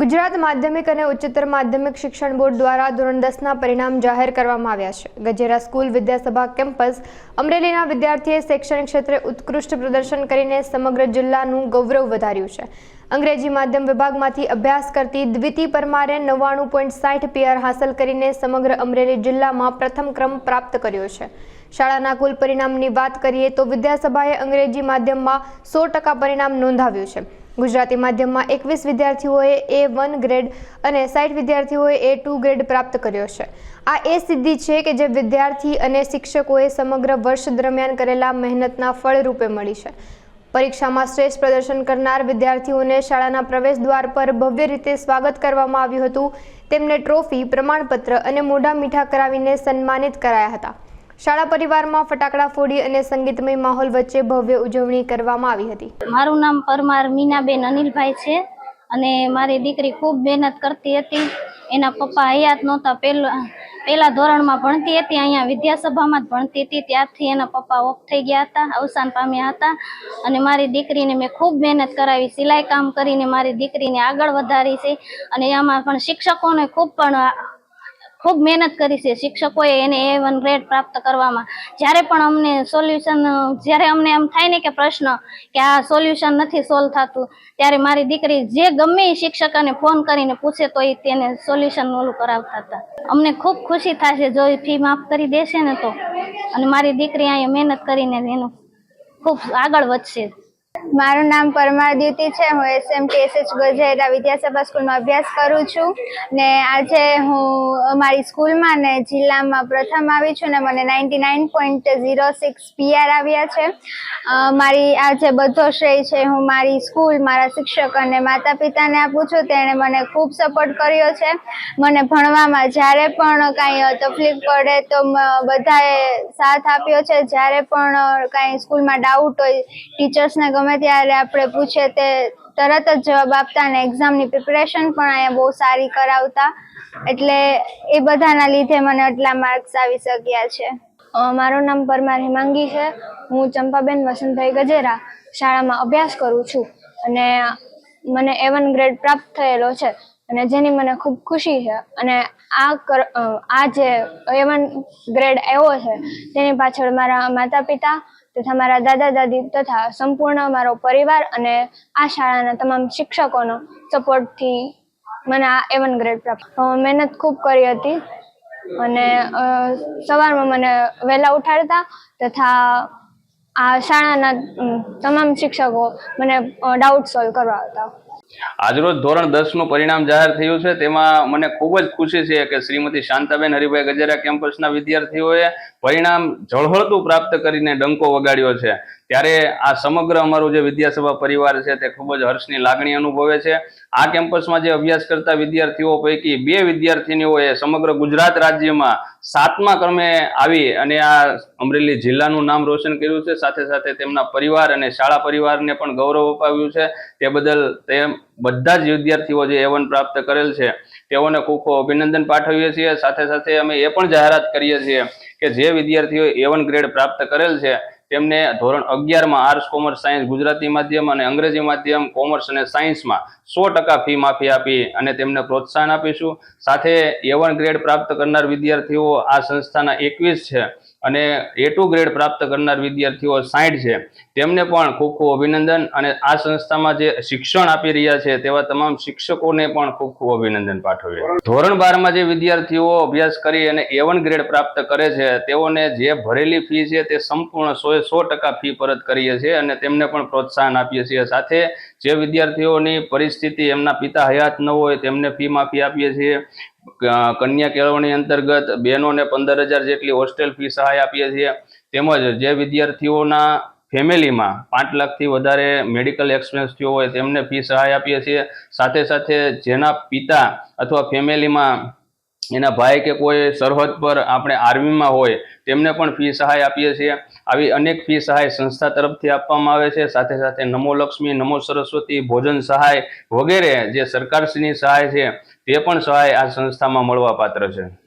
ગુજરાત માધ્યમિક અને ઉચ્ચતર માધ્યમિક શિક્ષણ બોર્ડ દ્વારા ધોરણ દસના પરિણામ જાહેર કરવામાં આવ્યા છે. ગજેરા સ્કૂલ વિદ્યાસભા કેમ્પસ અમરેલીના વિદ્યાર્થીએ શૈક્ષણિક ક્ષેત્રે ઉત્કૃષ્ટ પ્રદર્શન કરીને સમગ્ર જિલ્લાનું ગૌરવ વધાર્યું છે. અંગ્રેજી માધ્યમ વિભાગમાંથી અભ્યાસ કરતી દ્વિતી પરમારે નવ્વાણું પોઈન્ટ સાઠ પીઆર હાંસલ કરીને સમગ્ર અમરેલી જિલ્લામાં પ્રથમ ક્રમ પ્રાપ્ત કર્યો છે. શાળાના કુલ પરિણામની વાત કરીએ તો વિદ્યાસભાએ અંગ્રેજી માધ્યમમાં સો ટકા પરિણામ નોંધાવ્યું છે. ગુજરાતી માધ્યમમાં એકવીસ વિદ્યાર્થીઓએ એ વન ગ્રેડ અને સાઠ વિદ્યાર્થીઓએ એ ટુ ગ્રેડ પ્રાપ્ત કર્યો છે. આ એ સિદ્ધિ છે કે જે વિદ્યાર્થી અને શિક્ષકોએ સમગ્ર વર્ષ દરમિયાન કરેલા મહેનતના ફળરૂપે મળી છે. પરીક્ષામાં શ્રેષ્ઠ પ્રદર્શન કરનાર વિદ્યાર્થીઓને શાળાના પ્રવેશ દ્વાર પર ભવ્ય રીતે સ્વાગત કરવામાં આવ્યું હતું. તેમને ટ્રોફી પ્રમાણપત્ર અને મોઢા મીઠા કરાવીને સન્માનિત કરાયા હતા. શાળા પરિવારમાં ફટાકડા ફોડી અને સંગીતમય માહોલ વચ્ચે ભવ્ય ઉજવણી કરવામાં આવી હતી. મારું નામ પરમાર મીનાબેન અનિલભાઈ છે અને મારી દીકરી ખૂબ મહેનત કરતી હતી. એના પપ્પા હયાત નહોતા. પહેલા પહેલા ધોરણમાં ભણતી હતી, અહીંયા વિદ્યાસભામાં જ ભણતી હતી. ત્યારથી એના પપ્પા ઓફ થઈ ગયા હતા, અવસાન પામ્યા હતા. અને મારી દીકરીને મેં ખૂબ મહેનત કરાવી. સિલાઈ કામ કરીને મારી દીકરીને આગળ વધારી છે. અને એમાં પણ શિક્ષકોને ખૂબ પણ ખૂબ મહેનત કરી છે. શિક્ષકોએ એને એ વન ગ્રેડ પ્રાપ્ત કરવામાં. જ્યારે પણ અમને સોલ્યુશન જ્યારે અમને એમ થાય ને કે પ્રશ્ન કે આ સોલ્યુશન નથી સોલ્વ થતું, ત્યારે મારી દીકરી જે ગમે એ શિક્ષકને ફોન કરીને પૂછે તો એ તેને સોલ્યુશન ઓલું કરાવતા. હતા અમને ખૂબ ખુશી થાય છે. જો એ ફી માફ કરી દેશે ને તો. અને મારી દીકરી અહીંયા મહેનત કરીને એનું ખૂબ આગળ વધશે. મારું નામ પરમાર દ્યુતિ છે. હું એસએમટી એસએચ ગજેરા વિદ્યાસભા સ્કૂલમાં અભ્યાસ કરું છું ને આજે હું અમારી સ્કૂલમાં ને જિલ્લામાં પ્રથમ આવી છું ને મને ninety nine point zero six PR આવ્યા છે. મારી આજે બધો શ્રેય છે હું મારી સ્કૂલ, મારા શિક્ષક અને માતા પિતાને આપું છું. તેણે મને ખૂબ સપોર્ટ કર્યો છે. મને ભણવામાં જ્યારે પણ કાંઈ તકલીફ પડે તો બધાએ સાથ આપ્યો છે. જ્યારે પણ કાંઈ સ્કૂલમાં ડાઉટ હોય ટીચર્સને ગમે ત્યારે આપણે પૂછીએ તે તરત જ જવાબ આપતા અને એક્ઝામની પ્રિપરેશન પણ અહીંયા બહુ સારી કરાવતા. એટલે એ બધાના લીધે મને આટલા માર્ક્સ આવી શક્યા છે. મારું નામ પરમાર હિમાંગી છે. હું ચંપાબેન વસંતભાઈ ગજેરા શાળામાં અભ્યાસ કરું છું. અને મને એવન ગ્રેડ પ્રાપ્ત થયેલો છે. અને જેની મને ખૂબ ખુશી છે. અને આ કર આ જે એવન ગ્રેડ આવ્યો છે, તેની પાછળ મારા માતા પિતા તથા મારા દાદા દાદી તથા સંપૂર્ણ મારો પરિવાર અને આ શાળાના તમામ શિક્ષકોનો સપોર્ટથી મને આ એવન ગ્રેડ પ્રાપ્ત મહેનત ખૂબ કરી હતી અને સવારમાં મને વહેલા ઉઠાડતા તથા આ શાળાના તમામ શિક્ષકો મને ડાઉટ સોલ્વ કરવા આવતા આજરોજ ધોરણ દસનું પરિણામ જાહેર થયું છે. તેમાં મને ખૂબ જ ખુશી છે કે શ્રીમતી શાંતાબેન હરિભાઈ ગજેરા કેમ્પસના વિદ્યાર્થીઓએ પરિણામ ઝળહળતું પ્રાપ્ત કરીને ડંકો વગાડ્યો છે. ત્યારે આ સમગ્ર અમારું જે વિદ્યાસભા પરિવાર છે તે ખૂબ જ હર્ષની લાગણી અનુભવે છે. આ કેમ્પસમાં જે અભ્યાસ કરતા વિદ્યાર્થીઓ પૈકી બે વિદ્યાર્થીનીઓએ સમગ્ર ગુજરાત રાજ્યમાં સાતમા ક્રમે આવી અને આ અમરેલી જિલ્લાનું નામ રોશન કર્યું છે. સાથે સાથે તેમના પરિવાર અને શાળા પરિવારને પણ ગૌરવ અપાવ્યું છે. તે બદલ તે બધા જ વિદ્યાર્થીઓ જે એવન પ્રાપ્ત કરેલ છે તેઓને ખૂબ ખૂબ અભિનંદન પાઠવીએ છીએ. સાથે સાથે અમે એ પણ જાહેરાત કરીએ છીએ કે જે વિદ્યાર્થીઓએ એવન ગ્રેડ પ્રાપ્ત કરેલ છે તેમને ધોરણ અગિયારમાં આર્ટ્સ કોમર્સ સાયન્સ ગુજરાતી માધ્યમ અને અંગ્રેજી માધ્યમ કોમર્સ અને સાયન્સમાં સો ટકા ફી માફી આપી અને તેમને પ્રોત્સાહન આપીશું. સાથે એવન ગ્રેડ પ્રાપ્ત કરનાર વિદ્યાર્થીઓ આ સંસ્થાના એકવીસ છે. અને એ ટુ ગ્રેડ પ્રાપ્ત કરનાર વિદ્યાર્થીઓ સાઠ છે. તેમને પણ ખૂબ ખૂબ અભિનંદન અને આ સંસ્થામાં જે શિક્ષણ આપી રહ્યા છે તેવા તમામ શિક્ષકોને પણ ખૂબ ખૂબ અભિનંદન પાઠવીએ. ધોરણ બારમાં જે વિદ્યાર્થીઓ અભ્યાસ કરી અને એવન ગ્રેડ પ્રાપ્ત કરે છે, તેઓને જે ભરેલી ફી છે તે સંપૂર્ણ સો સો ટકા ફી પરત કરીએ છીએ અને તેમને પણ પ્રોત્સાહન આપીએ છીએ. સાથે જે વિદ્યાર્થીઓની પરિસ્થિતિ એમના પિતા હયાત ન હોય તેમને ફી માફી આપીએ છીએ. કન્યા કેળવણી અંતર્ગત બહેનોને પંદર હજાર જેટલી હોસ્ટેલ ફી સહાય આપીએ છીએ. તેમજ જે વિદ્યાર્થીઓના ફેમિલીમાં પાંચ લાખથી વધારે મેડિકલ એક્સપેન્સ થયો હોય તેમને ફી સહાય આપીએ છીએ. સાથે સાથે જેના પિતા અથવા ફેમિલીમાં એના ભાઈ કે કોઈ સરહદ પર આપણે આર્મીમાં હોય, તેમને પણ ફી સહાય આપીએ છીએ. આવી અનેક ફી સહાય સંસ્થા તરફથી આપવામાં આવે છે. સાથે સાથે નમો લક્ષ્મી, નમો સરસ્વતી, ભોજન સહાય વગેરે જે સરકારશ્રીની સહાય છે, તે પણ સહાય આ સંસ્થામાં મળવા પાત્ર છે.